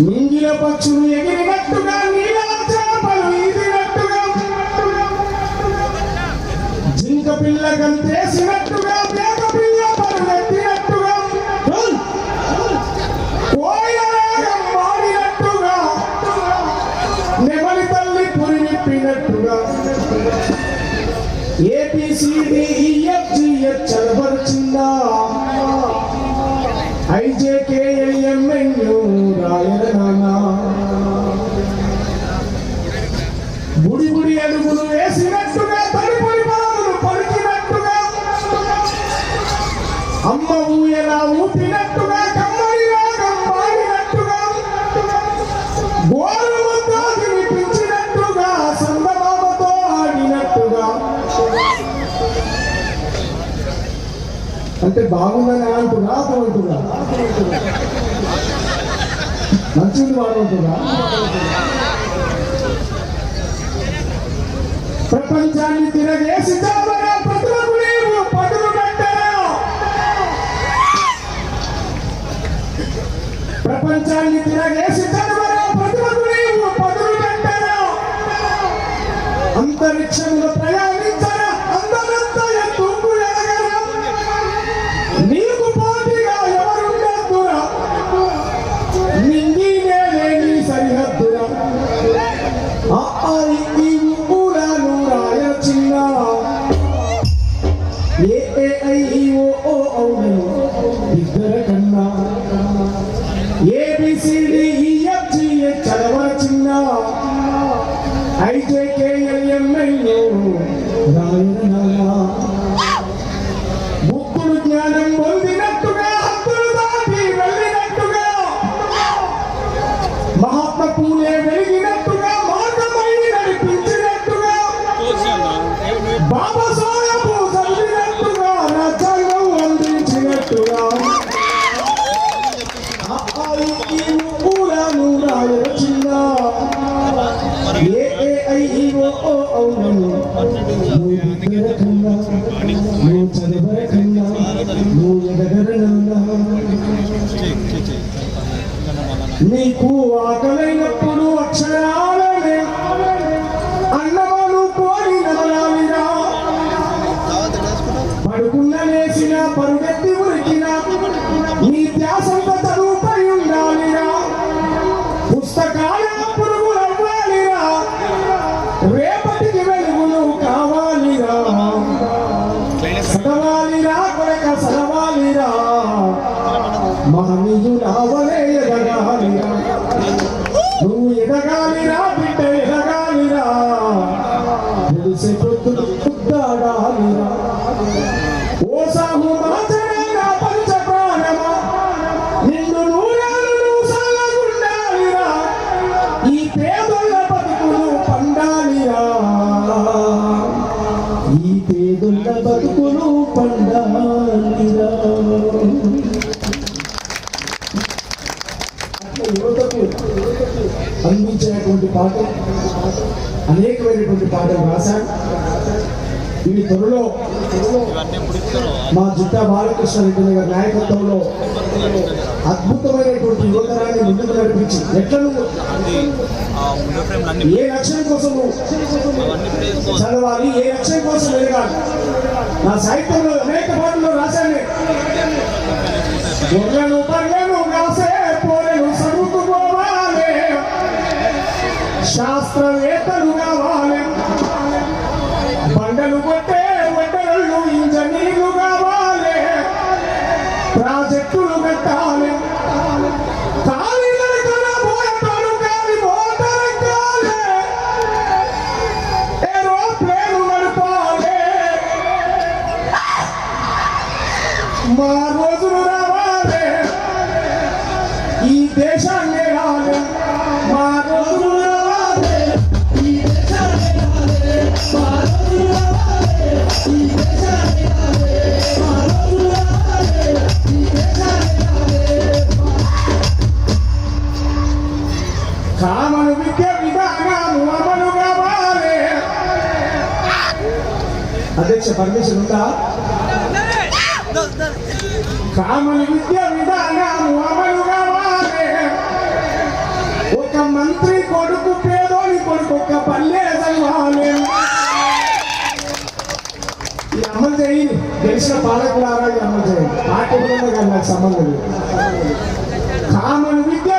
మింగిన పక్షులు ఎగిరినట్టుగా నీళ్ళ చేపలు ఇదినట్టుగా జింక పిల్ల కంతేసినట్టు కొవ్వు ఎలా ఊపినట్టుగా కమ్మడిగా కమ్మాడినట్టుగా వినిపించినట్టుగా ఆడినట్టుగా. అంటే బాగుందని అంటున్నా? అంటున్నా? మంచిది బాగుంటుందా? ప్రపంచాన్ని తిరగేసి చాలా ప్రపంచాన్ని తిరగేసి అంతరిక్షంలో ప్రయాణం Babas particularmente అనేటువంటి పాటలు రాశాను ఈ త్వరలో మా జిట్టా బాలకృష్ణ రెడ్డి గారి నాయకత్వంలో అద్భుతమైనటువంటి యువతరాన్ని ముందుకు నడిపించి ఎట్లా ఏ లక్ష్యం కోసం చదవాలి ఏ లక్ష్యం కోసం ఎదగాలి? నా సాహిత్యంలో అనేక పాటలు రాశాను. శాస్త్రవేత్త విద్య విధానాలు అమలు కావాలి అధ్యక్ష పర్మిషన్ ఉందా కామని విద్య విధానాలు అమలు వారే ఒక మంత్రి కొడుకు పేదోని కొడుకు ఒక పల్లె చదవాలి. ఇది అమలు చేయండి. గెలిచిన పాలకులారా ఇది అమలు చేయండి. పాఠ్యపురంలో కానీ నాకు సంబంధం లేదు. కామని విద్య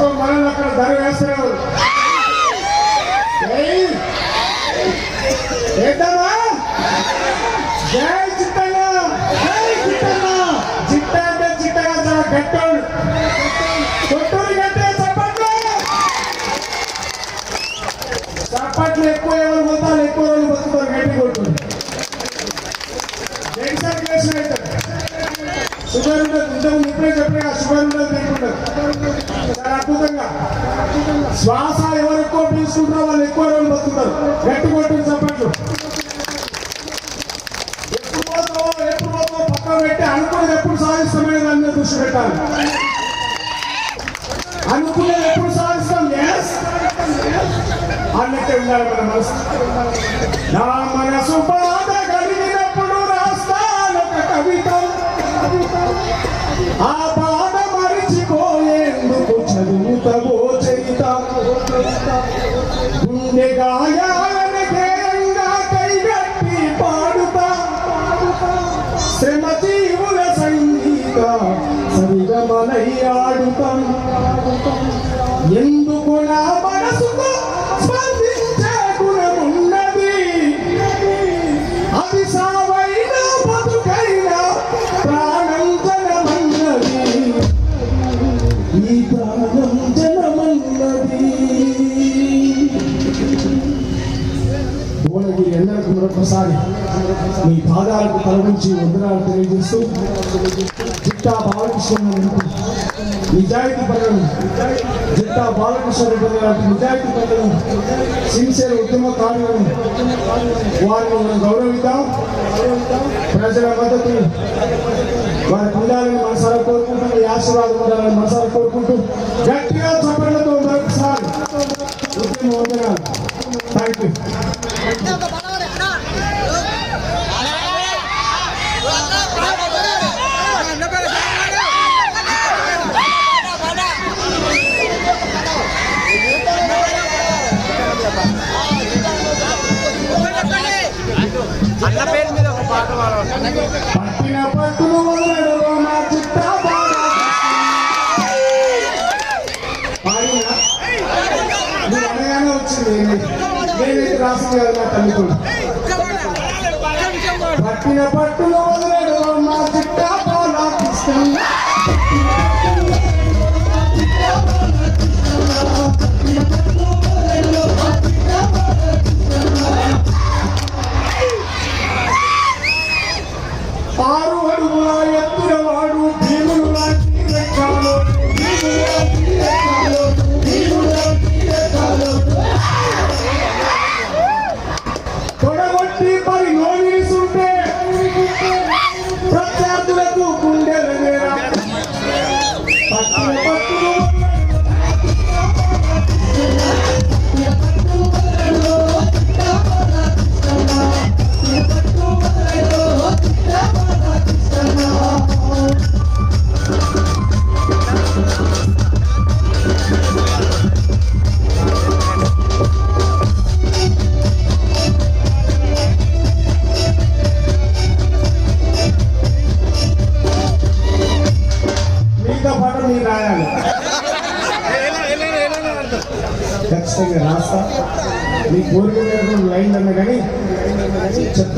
వేసుకో మనల్ని అక్కడ ధర వేస్తున్నారు శ్వాస ఎవరు ఎక్కువ పీల్చుకుంటారో వాళ్ళు ఎక్కువ రోజులు బతుకుతారు. గట్టి కొట్టిన చెప్పట్లు ఎప్పుడు ఎప్పుడు పక్కన పెట్టి అనుకునేది ఎప్పుడు సాధిస్తామనే మీద దృష్టి పెట్టాలి. అనుకునేది ఎప్పుడు సాధిస్తాం? అన్నట్టే ఉండాలి మన మనసు. మీ పాదాలకు తలవించి వందనాలు తెలియజేస్తూ జిట్టా బాలకృష్ణ నిజాయితీ పనులను జిట్టా బాలకృష్ణ నిజాయితీ పనులను సిన్సియర్ ఉద్యమకారులను వారిని మనం గౌరవిద్దాం. ప్రజల మద్దతు వారి ఉండాలని మనసారా కోరుకుంటూ ఆశీర్వాదం ఉండాలని మనసారా కోరుకుంటూ పట్టిన పట్టును వదలడు అనగానే వచ్చింది. రాసింది కదా నా పట్టిన పట్టును వదలడు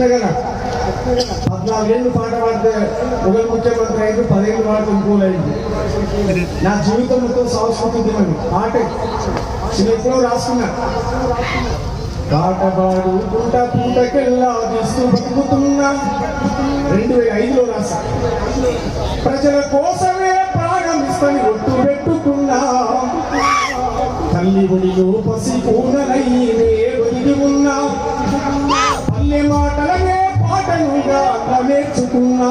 చెప్తా పద్నాలుగేళ్ళు పాట పాడితే ఒకరు ముఖ్యమంత్రి అయింది పదేళ్ళు పాడితే ఇంకో లైన్ నా జీవితం మొత్తం సంస్కృతి దినము పాటే. నేను ఎప్పుడో రాసుకున్నా. పాట పాడుకుంటా పూటకెళ్ళా తీస్తూ బతుకుతున్నా రెండు వేల ఐదులో రాసా ప్రజల కోసమే ప్రారంభిస్తాను ఒట్టు పెట్టుకున్నా. తల్లి ఒడిలో పసి పూనలై ఒదిగి ఉన్నా. మాటలనే పాటలుగా అట్లా నేర్చుకున్నా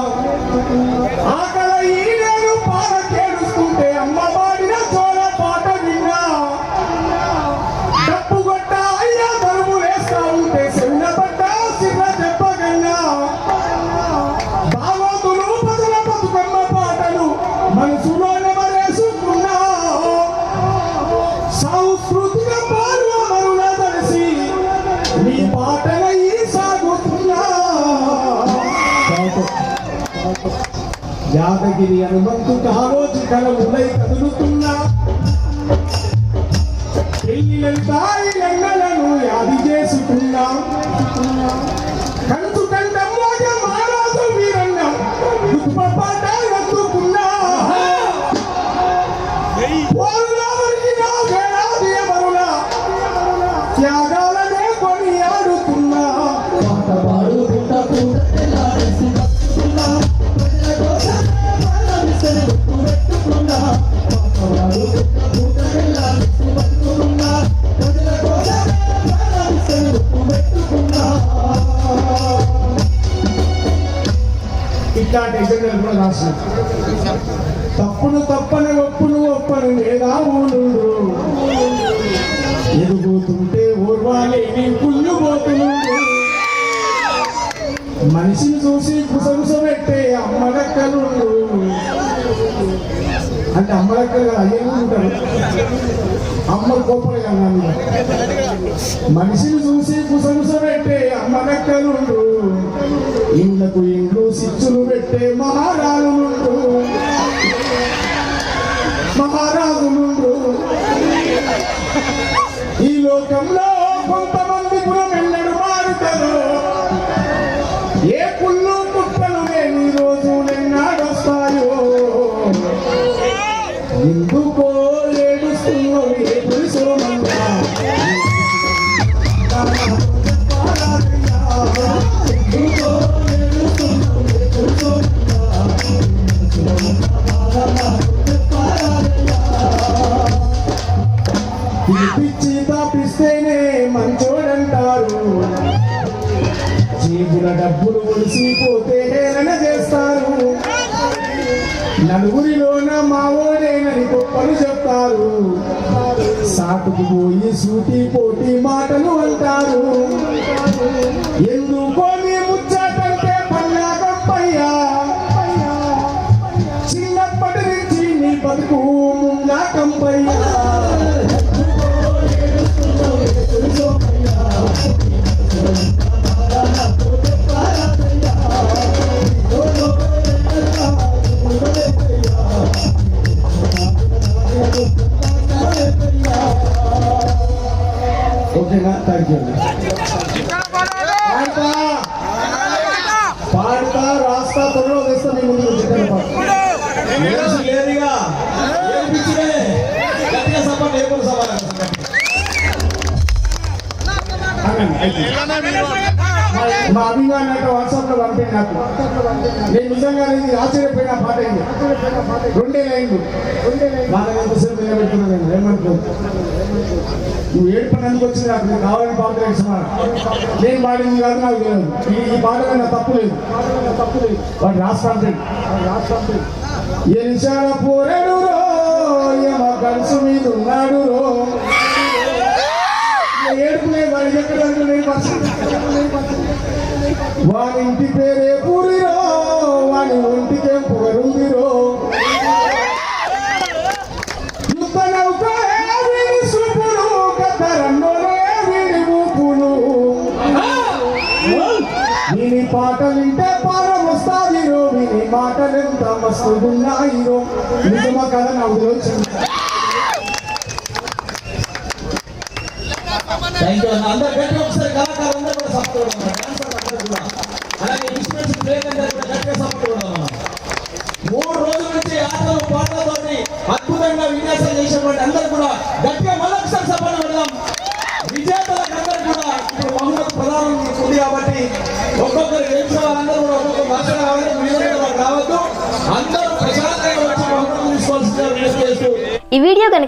యాదగిరి హనుమంతు కారోజు కలవులై కదులుతున్నా పెళ్ళిలంతాయి లంగలను యాది చేసుకున్నా. ఇట్లాంటి ఎజెండాలు కూడా రాసిన తప్పును తప్పని ఒప్పును ఒప్పని మేధావులు ఎదుగుతుంటే ఓర్వాలేని కుళ్ళు పోతులు. మనిషిని చూసి కుసగుస పెట్టే అమ్మలక్కలు అంటే అమ్మలక్కలు కదా అయ్యే ఉంటారు. అమ్మ గొప్పలు కదా మనిషిని చూసి కుసగుస పెట్టే అమ్మలక్కలు ఇండ్లకు ఇండ్లు సిచ్చులు పెట్టే మహారాజులుండు. పిచ్చి తప్పిస్తేనే మంచోడంటారు. జీవుల డబ్బులు ఒలిసిపోతే హేళన చేస్తారు. నలుగురిలోన మావోడేనని గొప్పలు చెప్తారు. సాటుకు పోయి సూటి పోటీ మాటలు అంటారు. ఎందుకో నీ ముచ్చటంటే పన్నాగప్పయ్యా చిన్నప్పటి నుంచి నీ బతుకు ముందాకంపయ్యా ఓకేనా ఆగండి, మా అభిమాన్ అంటే వాట్సాప్లో పంపింది నాకు నేను నిజంగా ఇది ఆశ్చర్యపోయిన పాట ఇది రెండే లైన్లు వాళ్ళని ఎంతసేపు నిలబెట్టుకున్నా నేను ఏమంటున్నాను నువ్వు ఏడుపడానికి వచ్చింది నాకు నేను కావాలని పాట తెలుసుమా నేను పాడింది కాదు నాకు తెలియదు ఈ- పాటలో నా తప్పు లేదు తప్పు లేదు వాడు రాసి పంపింది రాసి పంపింది పోరాడు రో యమ మీద ఉన్నాడు రో ఏడుపులే వాడి ఎక్కడ నేను పరిస్థితి వాని ఇంటి పేరే పూరిరో వాని ఒంటికే పొగరుందిరో యుద్ధ పాట వింటే పారం వస్తాదిరో విని మాటలు ఎంత మస్తుగున్నాయిరో నిజమా కదా నాకు తెలియదు థ్యాంక్ యూ అందరూ ఒకసారి కళాకారులు కూడా సపోర్ట్ అలాగే ఇన్స్ట్రుమెంట్స్ ప్లేయర్ అందరూ కూడా గట్టిగా సపోర్ట్